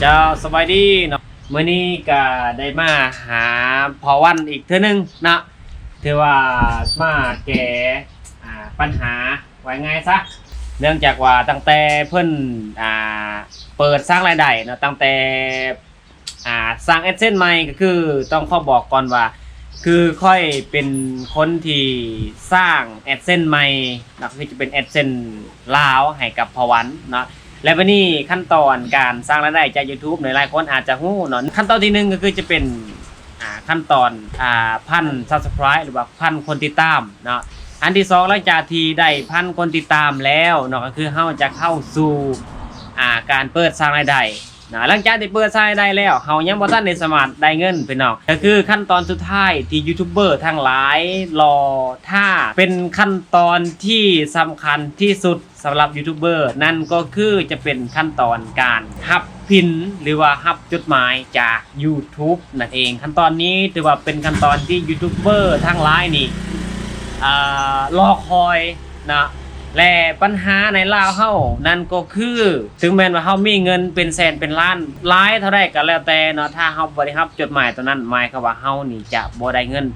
เจ้าสบายดีเนาะมื้อนี้ก็ได้มาหาพอวันอีกเทื่อนึงนะถือว่ามาแก้อ่ปัญหาไว้ไงซะเนื่องจากว่าตั้งแต่เพิ่นอ่าเปิดสร้างรายได้เนาะตั้งแต่อ่าสร้างแอดเซนใหม่ก็คือต้องขอบอกก่อนว่า คือค่อยเป็นคนที่สร้างแอดเซนใหม่นะคือจะเป็นแอดเซนลาวให้กับพอวันเนาะ และวันนี้ขั้นตอนการสร้างรายได้จาก YouTube ในหลายคนอาจจะหู้เนาะขั้นตอนที่หนึ่งก็คือจะเป็นขั้นตอนอ่าพันซับสไครต์หรือว่าพันคนติดตามเนาะอันที่สองหลังจากที่ได้พันคนติดตามแล้วเนาะก็คือเฮาจะเข้าสู่อ่าการเปิดสร้างรายได้ นะหลังจากที่เปิดสร้ได้แล้วเฮายังบ่ทันได้สมารถได้เงินพี่น้องก็คือขั้นตอนสุดท้ายที่ยูทูบเบอร์ทั้งหลายรอถ้าเป็นขั้นตอนที่สำคัญที่สุดสำหรับยูทูบเบอร์นั่นก็คือจะเป็นขั้นตอนการฮับพินหรือว่าฮับจดหมายจาก YouTube นั่นเอง ขั้นตอนนี้ถือว่าเป็นขั้นตอนที่ยูทูบเบอร์ทั้งหลายนี่อ่ารอคอยนะ และปัญหาในลาวเฮานั่นก็คือ ถึงแม้ว่าเฮามีเงินเป็นแสนเป็นล้านหลายเท่าใดก็แล้วแต่เนาะถ้าเฮาบ่ได้รับจดหมายตัวนั้นหมายความว่าเฮานี่จะบ่ได้เงิน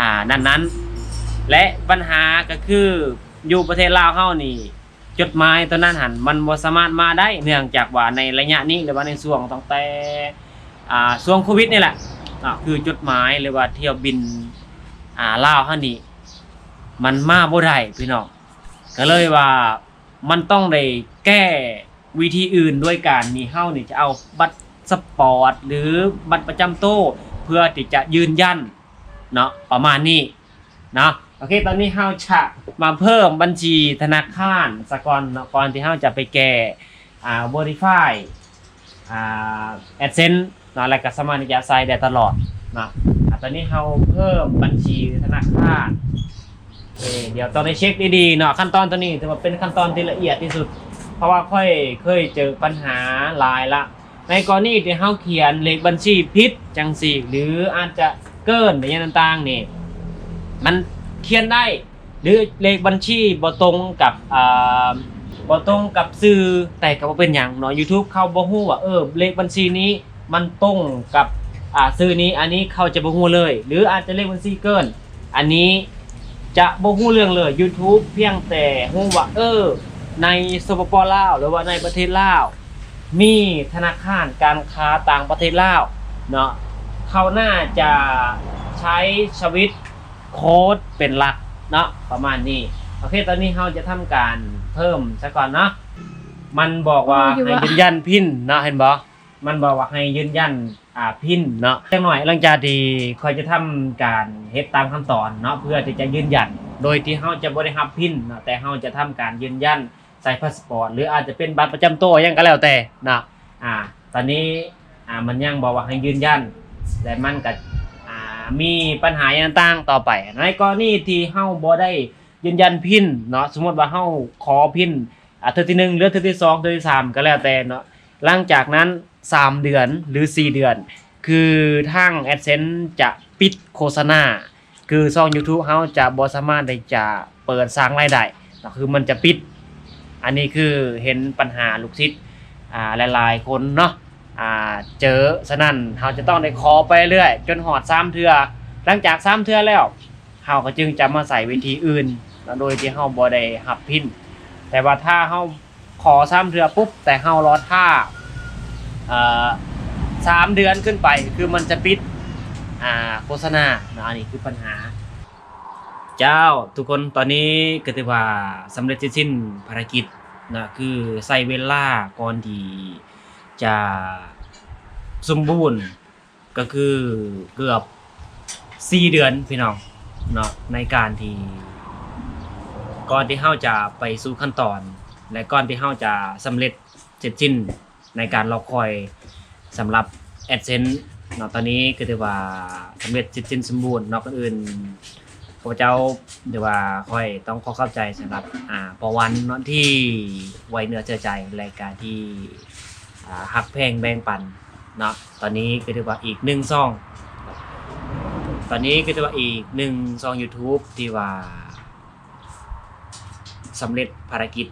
อ่านั้นๆ และปัญหาก็คืออยู่ประเทศลาวเฮานี่จดหมายตัวนั้นหันมันบ่สามารถมาได้เนื่องจากว่าในระยะนี้หรือว่าในช่วงตั้งแต่อ่าช่วงโควิดนี่แหละอ่าคือจดหมายหรือว่าเที่ยวบินอ่าลาวเฮานี่มันมาบ่ได้พี่น้อง ก็เลยว่ามันต้องได้แก้วิธีอื่นด้วยการมีเฮานี่จะเอาบัตรสปอร์ตหรือบัตรประจำตัวเพื่อที่จะยืนยันเนาะประมาณนี้เนาะโอเค ตอนนี้เฮาจะมาเพิ่มบัญชีธนาคารสกอนเนก่อนที่เฮาจะไปแก้อ่า verify อ่า AdSense เนาะแล้วก็สามารถที่จะใช้ได้ตลอดเนาะอะตอนนี้เฮาเพิ่มบัญชีธนาคาร เอ่เดี๋ยวต้องได้เช็คดีๆเนาะขั้นตอนตัวนี้ถือว่าเป็นขั้นตอนที่ละเอียดที่สุด เพราะว่าค่อยเคยเจอปัญหาหลายละ ในกรณีที่เฮาเขียนเลขบัญชีผิดจังสี่ หรืออาจจะเกินในอย่างต่างๆนี่มันเขียนได้ หรือเลขบัญชีบ่ตรงกับอ่าบ่ตรงกับสื่อแต่ก็บ่เป็นหยังเนาะ YouTube เขาบ่ฮู้ว่าเออเลขบัญชีนี้มันตรงกับอ่าสื่อนี้อันนี้เขาจะบ่ฮู้เลย หรืออาจจะเลขบัญชีเกิน อันนี้ จะบ่ฮู้เรื่องเลย YouTube เพียงแต่ฮู้ว่าเออ ในสปปลาวหรือว่าในประเทศลาว มีธนาคารการค้าต่างประเทศลาวเนาะเขาน่าจะใช้สวิตโค้ดเป็นหลักเนาะประมาณนี้ โอเค ตอนนี้เราจะทำการเพิ่มซะก่อนเนาะมันบอกว่าอยู่ให้วะยืนยันพินเนาะเห็นบ่ มันบอกว่าให้ยืนยันอ่าพินเนาะจังหน่อยหลังจากที่คอยจะทำการเฮ็ดตามขั้นตอนเนาะเพื่อที่จะยืนยัน โดยที่เฮาจะบ่ได้รับพินเนาะแต่เฮาจะทำการยืนยันใส่พาสปอร์ตหรืออาจจะเป็นบัตรประจำตัวหยังก็แล้วแต่เนาะอ่า ตอนนี้อ่ามันยังบอกว่าให้ยืนยันแต่มันก็อ่ามีปัญหาอย่างต่างๆต่อไป ในกรณีที่เฮาบ่ได้ยืนยันพินเนาะสมมติว่าเฮาขอพินอ่าเทื่อที่หนึ่งหรือเทื่อที่สองเทื่อที่สามก็แล้วแต่เนาะ หลังจากนั้น 3 เดือนหรือ 4 เดือน คือทาง AdSense จะปิดโฆษณา คือช่อง YouTube เฮาจะบ่สามารถได้จะเปิดสร้างรายได้ก็คือมันจะปิด อันนี้คือเห็นปัญหาลูกศิษย์หลายๆคนเนาะอ่าเจอฉะนั้นเฮาจะต้องได้ขอไปเรื่อยจนหอด3เทือหลังจาก3เทือแล้วเฮาก็จึงจะมาใส่วิธีอื่น โดยที่เฮาบ่ได้หับพินแต่ว่าถ้าเฮา ขอ3เทื่อปุ๊บ แต่เฮารอท่าสามเดือนขึ้นไปคือมันจะปิดโฆษณาเนาะอันนี้คือปัญหา เจ้าทุกคนตอนนี้ก็ถือว่าสำเร็จเสร็จสิ้นภารกิจนะคือใส่เวลาก่อนที่จะสมบูรณ์ก็คือเกือบ4เดือนพี่น้องเนาะในการที่ก่อนที่เฮาจะไปสู่ขั้นตอน และก่อนที่เฮาจะสำเร็จเสร็จสิ้นในการรอคอยสำหรับ AdSense เนาะตอนนี้ก็ถือว่าสำเร็จเสร็จสิ้นสมบูรณ์เนาะคนอื่นข้าพเจ้าเดี๋ยวว่าค่อยต้องขอเข้าใจสำหรับอ่าปอวันเนาะที่ไวเนื้อเชื่อใจรายการที่อ่าหักแพงแบ่งปันเนาะตอนนี้ก็ถือว่าอีกหนึ่งซอง ตอนนี้ก็ถือว่าอีกหนึ่งซอง YouTube ที่ว่าสำเร็จภารกิจ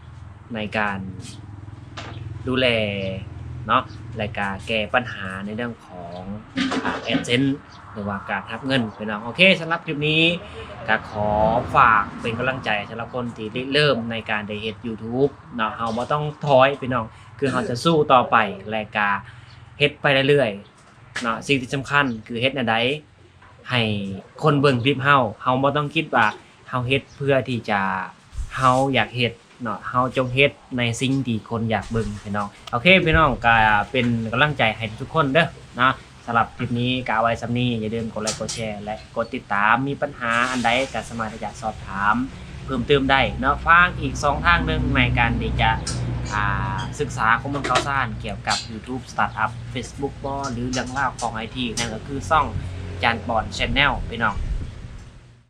ในการดูแลเนาะและก็แก้ปัญหาในเรื่องของแอดเซนหรือว่าการทับเงินพี่น้องโอเคสำหรับคลิปนี้ก็ขอฝากเป็นกำลังใจสำหรับคนที่เริ่มในการได้เฮ็ด YouTube เนาะเฮาบ่ต้องถอยพี่น้องคือเราจะสู้ต่อไปและการเฮ็ดไปเรื่อยๆเนาะสิ่งที่สำคัญคือเฮ็ดอันใดให้คนเบิ่งคลิปเฮาเฮาบ่ต้องคิดว่าเฮาเฮ็ดเพื่อที่จะเฮาอยากเฮ็ด เนาะเฮาจงเฮ็ดในสิ่งที่คนอยากเบิ่งพี่น้องโอเคพี่น้องก็เป็นกำลังใจให้ทุกคนเด้อนะสำหรับคลิปนี้กาไว้สำนี้อย่าลืมกดไลค์กดแชร์และกดติดตามมีปัญหาอันใดก็สามารถที่จะสอบถาม เพิ่มเติมได้เนาะฟังอีกสองทางหนึ่งในการที่จะศึกษาข้อมูลข่าวสารเกี่ยวกับ YouTube Startup Facebook บอหรือเรื่องราวของ IT นั่นก็คือซ่องจานบอลชแนลพี่น้อง